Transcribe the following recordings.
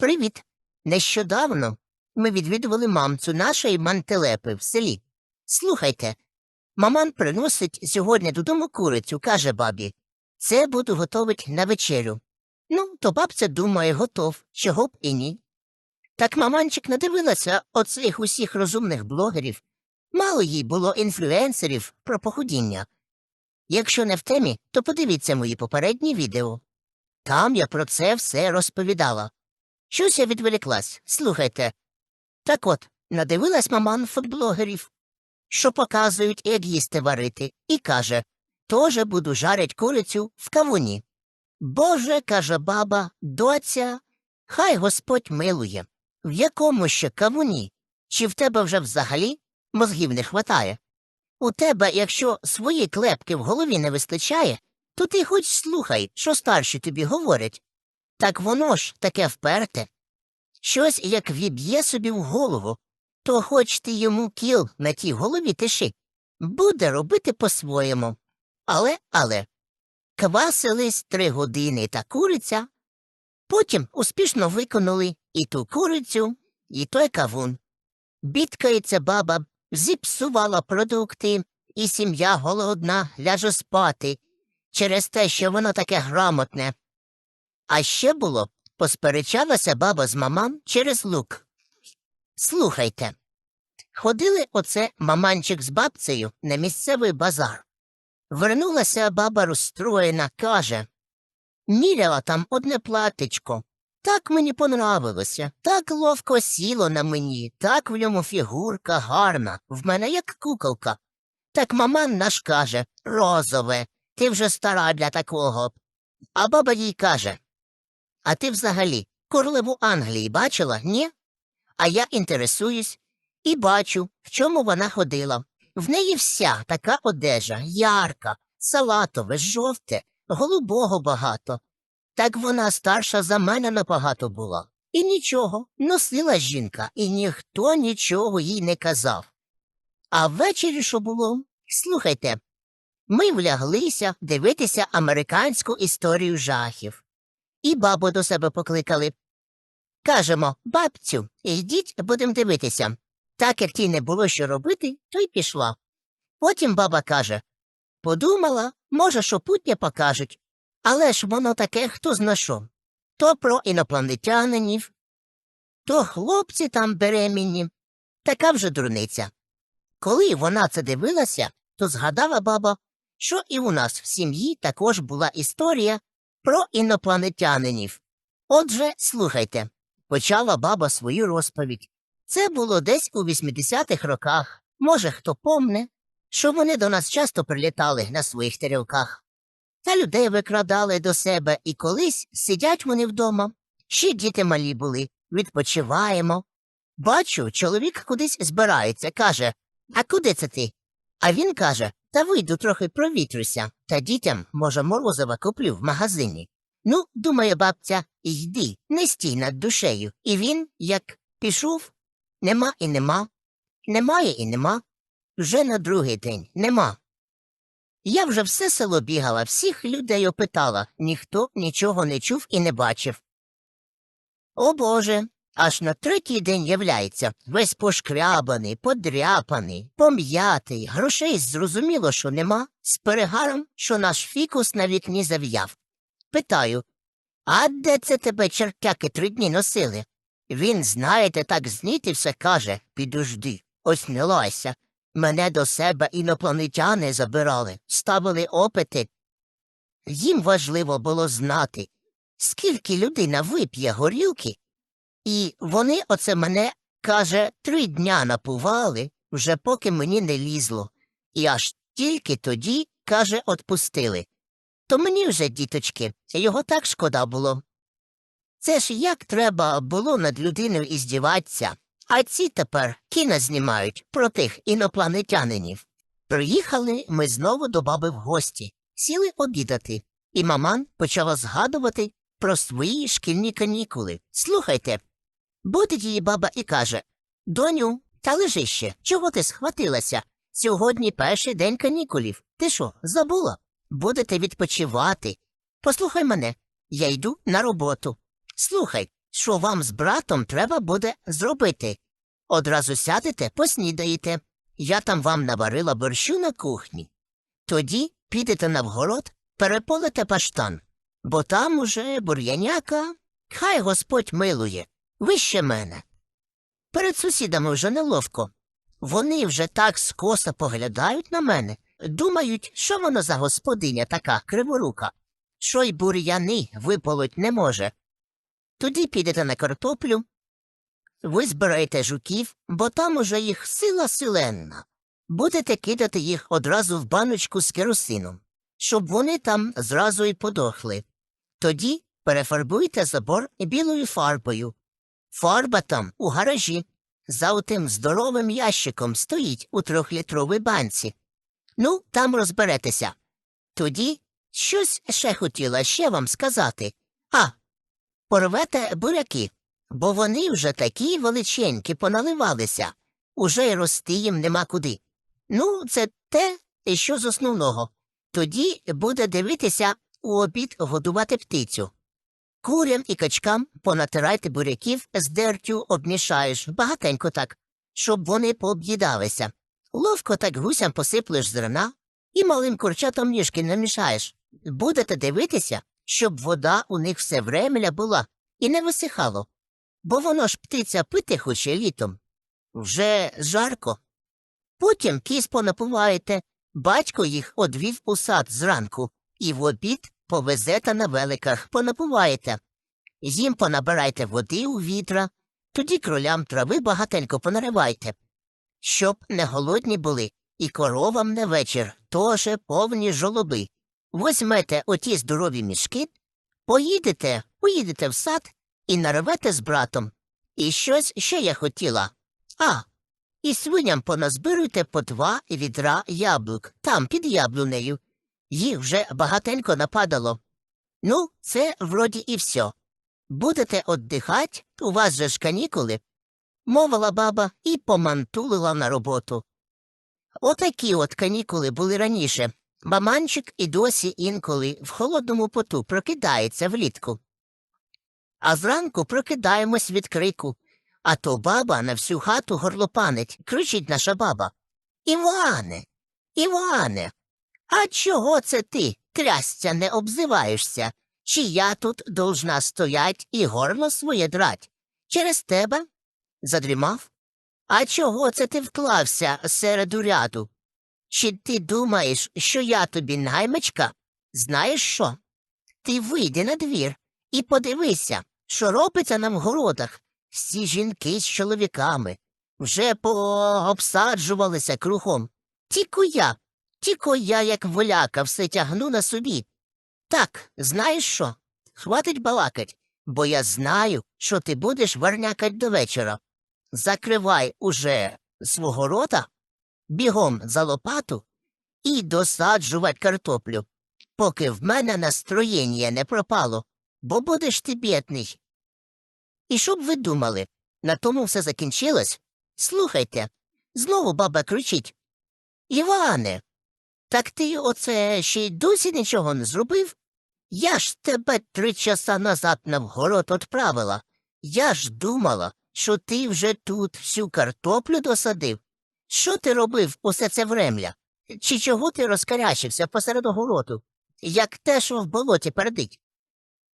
Привіт. Нещодавно ми відвідували мамцю нашої мантелепи в селі. Слухайте, маман приносить сьогодні додому курицю, каже бабі. Це буду готовить на вечерю. Ну, то бабця думає, готов, чого б і ні. Так маманчик надивилася оцих усіх розумних блогерів. Мало їй було інфлюенсерів про похудіння. Якщо не в темі, то подивіться мої попередні відео. Там я про це все розповідала. Щось я відволіклась, слухайте. Так от, надивилась маман фудблогерів, що показують, як їсти варити, і каже Тоже буду жарить курицю в кавуні. Боже, каже баба, доця, хай Господь милує. В якому ще кавуні? Чи в тебе вже взагалі мозгів не хватає? У тебе, якщо свої клепки в голові не вистачає, то ти хоч слухай, що старші тобі говорять. Так воно ж таке вперте. Щось як віб'є собі в голову, то хоч ти йому кіл на тій голові тиши. Буде робити по-своєму. Але, але, квасились три години та куриця, потім успішно виконали і ту курицю, і той кавун. Бідкається баба, зіпсувала продукти, і сім'я голодна ляже спати через те, що воно таке грамотне. А ще було, посперечалася баба з маман через лук. Слухайте. Ходили оце маманчик з бабцею на місцевий базар. Вернулася баба розстроєна, каже Міряла там одне платечко. Так мені понравилося, так ловко сіло на мені, так в ньому фігурка гарна, в мене як куколка. Так маман наш каже розове, ти вже стара для такого. А баба їй каже А ти взагалі королеву Англії бачила, ні? А я інтересуюсь і бачу, в чому вона ходила. В неї вся така одежа, ярка, салатове, жовте, голубого багато. Так вона старша за мене набагато була. І нічого, носила жінка, і ніхто нічого їй не казав. А ввечері що було? Слухайте, ми вляглися дивитися американську історію жахів. І бабу до себе покликали. Кажемо, бабцю, йдіть, будемо дивитися. Так як тій не було що робити, то й пішла. Потім баба каже Подумала, може, що путнє покажуть. Але ж воно таке хто зна що. То про інопланетянинів, то хлопці там беременні. Така вже дурниця. Коли вона це дивилася, то згадала баба, що і у нас в сім'ї також була історія про інопланетянинів. Отже, слухайте, почала баба свою розповідь. Це було десь у 80-х роках. Може, хто помне, що вони до нас часто прилітали на своїх тарілках. Та людей викрадали до себе, і колись сидять вони вдома. Ще діти малі були, відпочиваємо. Бачу, чоловік кудись збирається, каже А куди це ти? А він каже Та вийду трохи провітрюся, та дітям, може, морозива куплю в магазині. Ну, думає бабця, йди, не стій над душею. І він, як пішов, нема і нема, немає і нема. Вже на другий день нема. Я вже все село бігала, всіх людей опитала, ніхто нічого не чув і не бачив. О Боже, аж на третій день являється весь пошкрябаний, подряпаний, пом'ятий, грошей зрозуміло, що нема, з перегаром, що наш фікус на вікні зав'яв. Питаю А де це тебе чертяки три дні носили? Він, знаєте, так знітився, каже Підожди, ось не лайся. Мене до себе інопланетяни забирали, ставили опити. Їм важливо було знати, скільки людина вип'є горілки, і вони оце мене, каже, три дня напували, вже поки мені не лізло, і аж тільки тоді, каже, отпустили. То мені вже, діточки, його так шкода було. Це ж як треба було над людиною іздіватися. А ці тепер кіно знімають про тих інопланетянинів. Приїхали ми знову до баби в гості, сіли обідати, і маман почала згадувати про свої шкільні канікули. Слухайте. Будить її баба і каже Доню, та лежи ще, чого ти схватилася? Сьогодні перший день канікулів. Ти що, забула? Будете відпочивати. Послухай мене, я йду на роботу. Слухай, що вам з братом треба буде зробити. Одразу сядете, поснідаєте. Я там вам наварила борщу на кухні. Тоді підете на вгород, переполите паштан, бо там уже бур'яняка, хай Господь милує, вище мене. Перед сусідами вже неловко. Вони вже так скоса поглядають на мене, думають, що воно за господиня така криворука, що й бур'яни виполоть не може. Тоді підете на картоплю, ви збираєте жуків, бо там уже їх сила силенна. Будете кидати їх одразу в баночку з керосином, щоб вони там зразу й подохли. Тоді перефарбуйте забор білою фарбою. Фарба там у гаражі. За отим здоровим ящиком стоїть у трьохлітровій банці. Ну, там розберетеся. Тоді щось ще хотіла ще вам сказати. А, порвете буряки, бо вони вже такі величенькі поналивалися. Уже й рости їм нема куди. Ну, це те, що з основного. Тоді буде дивитися у обід годувати птицю. Курям і качкам понатирайте буряків з дертю обмішаєш, багатенько так, щоб вони пооб'їдалися. Ловко так гусям посиплеш зерна і малим курчатам ніжки намішаєш. Будете дивитися, щоб вода у них все времля була і не висихало. Бо воно ж птиця пити хоче літом. Вже жарко. Потім кіз понапуваєте, батько їх одвів у сад зранку, і в обід повезете на великах, понапуваєте. Їм понабирайте води у вітра, тоді кролям трави багатенько понаривайте. Щоб не голодні були, і коровам на вечір теж повні жолоби. Возьмете оті здорові мішки, поїдете, поїдете в сад і нарвете з братом. І щось ще я хотіла. А, і свиням поназбируйте по два відра яблук, там під яблунею. Їх вже багатенько нападало. Ну, це вроді і все. Будете оддихать, у вас же ж канікули, мовила баба і помантулила на роботу. Отакі от канікули були раніше. Маманчик і досі інколи в холодному поту прокидається влітку. А зранку прокидаємось від крику. А то баба на всю хату горлопанить, кричить наша баба. Іване, Іване, а чого це ти, трясця, не обзиваєшся? Чи я тут должна стоять і горло своє драть? Через тебе? Задрімав? А чого це ти вклався серед уряду? Чи ти думаєш, що я тобі наймичка? Знаєш що? Ти вийди на двір і подивися, що робиться на вгородах. Всі жінки з чоловіками вже пообсаджувалися кругом. Тільки я, тільки я, як воляка, все тягну на собі. Так, знаєш що? Хватить балакать, бо я знаю, що ти будеш варнякать до вечора. Закривай уже свого рота, бігом за лопату і досаджувать картоплю, поки в мене настроєння не пропало, бо будеш ти бідний. І що б ви думали? На тому все закінчилось? Слухайте, знову баба кричить. Іване, так ти оце ще й досі нічого не зробив? Я ж тебе три часа назад на вгород отправила. Я ж думала, що ти вже тут всю картоплю досадив. Що ти робив усе це времля? Чи чого ти розкарячився посеред огороду, як те, що в болоті пердить?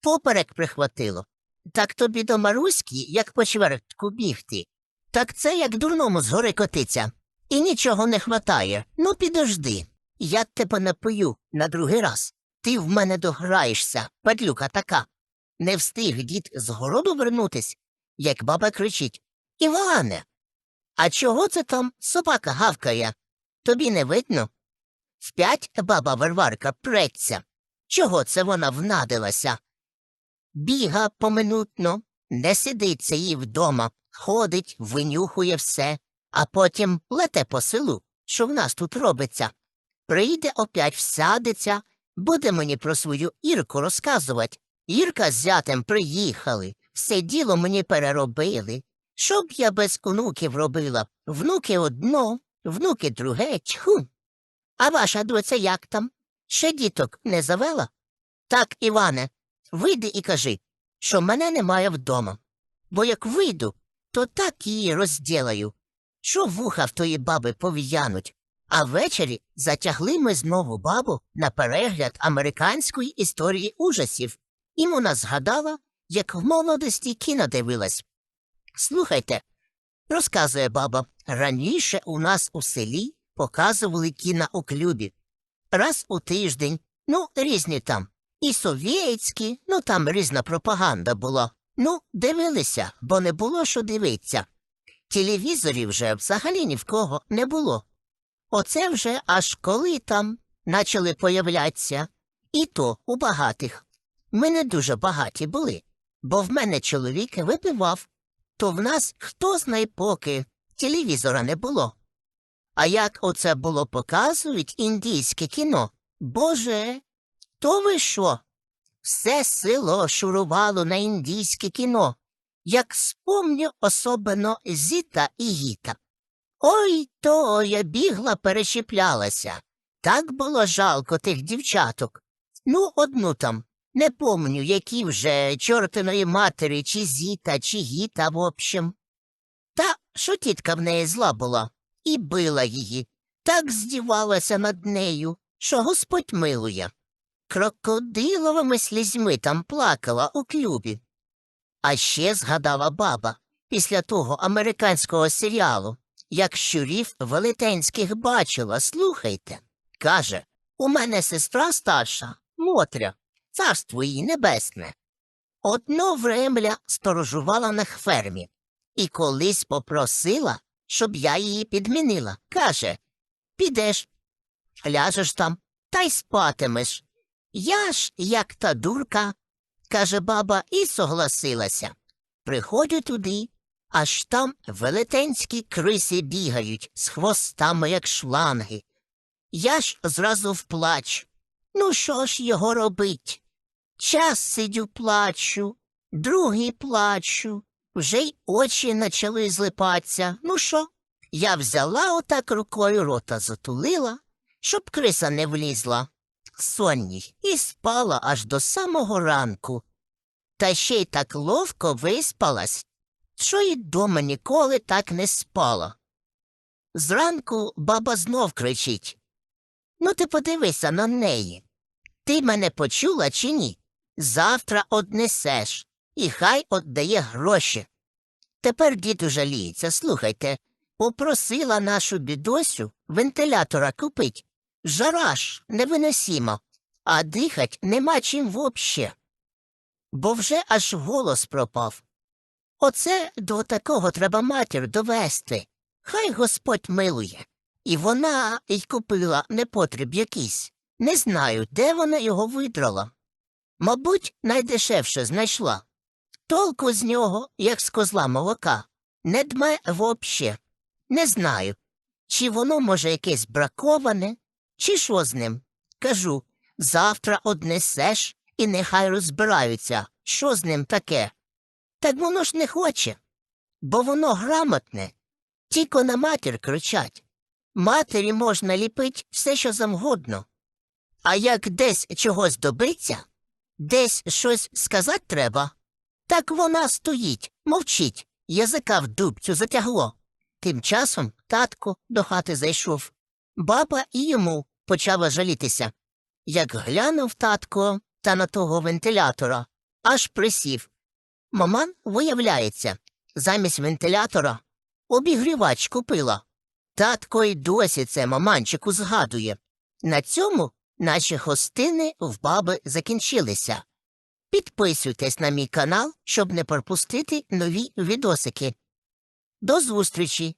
Поперек прихватило. Так тобі до Маруськи, як по чвертку бігти. Так це як дурному згори котиться. І нічого не хватає. Ну, підожди. Я тебе напою на другий раз. Ти в мене дограєшся, падлюка така. Не встиг дід з городу вернутись, як баба кричить Іване, а чого це там собака гавкає? Тобі не видно? Вп'ять баба Варварка преться. Чого це вона внадилася? Біга поминутно, не сидиться їй вдома, ходить, винюхує все, а потім лете по селу, що в нас тут робиться. Прийде опять всядеться, буде мені про свою Ірку розказувати. Ірка з зятем приїхали, все діло мені переробили. Що б я без онуків робила? Внуки одно, внуки друге, тьху. А ваша доця як там? Ще діток не завела? Так, Іване, вийди і кажи, що мене немає вдома. бо як вийду, то так її розділаю, що вуха в тої баби пов'януть. А ввечері затягли ми знову бабу на перегляд американської історії ужасів, і вона згадала, як в молодості кіно дивилась. Слухайте, розказує баба, раніше у нас у селі показували кіно у клюбі. Раз у тиждень, ну, різні там. І совєтські, ну там різна пропаганда була. Ну, дивилися, бо не було що дивитися. Телевізорів вже взагалі ні в кого не було. Оце вже аж коли там почали появлятися. І то у багатих. Ми не дуже багаті були, бо в мене чоловік випивав, то в нас хто знає поки телевізора не було. А як оце було показують індійське кіно? Боже, то ви що? Все село шурувало на індійське кіно, як спомню особливо Зіта і Гіта. Ой то я бігла, перещеплялася. Так було жалко тих дівчаток. Ну, одну там, не помню, які вже чортиної матері, чи Зіта, чи Гіта, в общем. Та що тітка в неї зла була, і била її, так здівалася над нею, що Господь милує. Крокодиловими слізьми там плакала у клюбі. А ще згадала баба після того американського серіалу, як щурів велетенських бачила, слухайте. Каже, у мене сестра старша, Мотря, царство їй небесне. Одно времля сторожувала на фермі і колись попросила, щоб я її підмінила. Каже, підеш, ляжеш там та й спатимеш. Я ж, як та дурка, каже баба, і согласилася. Приходжу туди, аж там велетенські криси бігають з хвостами, як шланги. Я ж зразу вплач. Ну, що ж його робить? Час сидю плачу, другий плачу. Вже й очі почали злипатися. Ну що? Я взяла отак рукою рота затулила, щоб криса не влізла. Сонній і спала аж до самого ранку. Та ще й так ловко виспалась, що й дома ніколи так не спала. Зранку баба знов кричить Ну, ти подивися на неї. Ти мене почула чи ні? Завтра однесеш, і хай отдає гроші. Тепер діду жаліється, слухайте, попросила нашу бідосю вентилятора купить. Жара ж невиносімо, а дихать нема чим вообще. Бо вже аж голос пропав. Оце до такого треба матір довести. Хай Господь милує. І вона й купила непотріб якийсь. Не знаю, де вона його видрала. Мабуть, найдешевше знайшла. Толку з нього, як з козла молока, не дме вообще. Не знаю, чи воно, може, якесь браковане, чи що з ним. Кажу, завтра однесеш і нехай розбираються, що з ним таке. Так воно ж не хоче, бо воно грамотне, тільки на матір кричать. Матері можна ліпить все, що завгодно. А як десь чогось добиться, десь щось сказати треба, так вона стоїть, мовчить, язика в дубцю затягло. Тим часом татко до хати зайшов. Баба і йому почала жалітися. Як глянув татко та на того вентилятора, аж присів. Маман, виявляється, замість вентилятора обігрівач купила. Татко й досі це маманчику згадує. На цьому наші гостини в баби закінчилися. Підписуйтесь на мій канал, щоб не пропустити нові відосики. До зустрічі!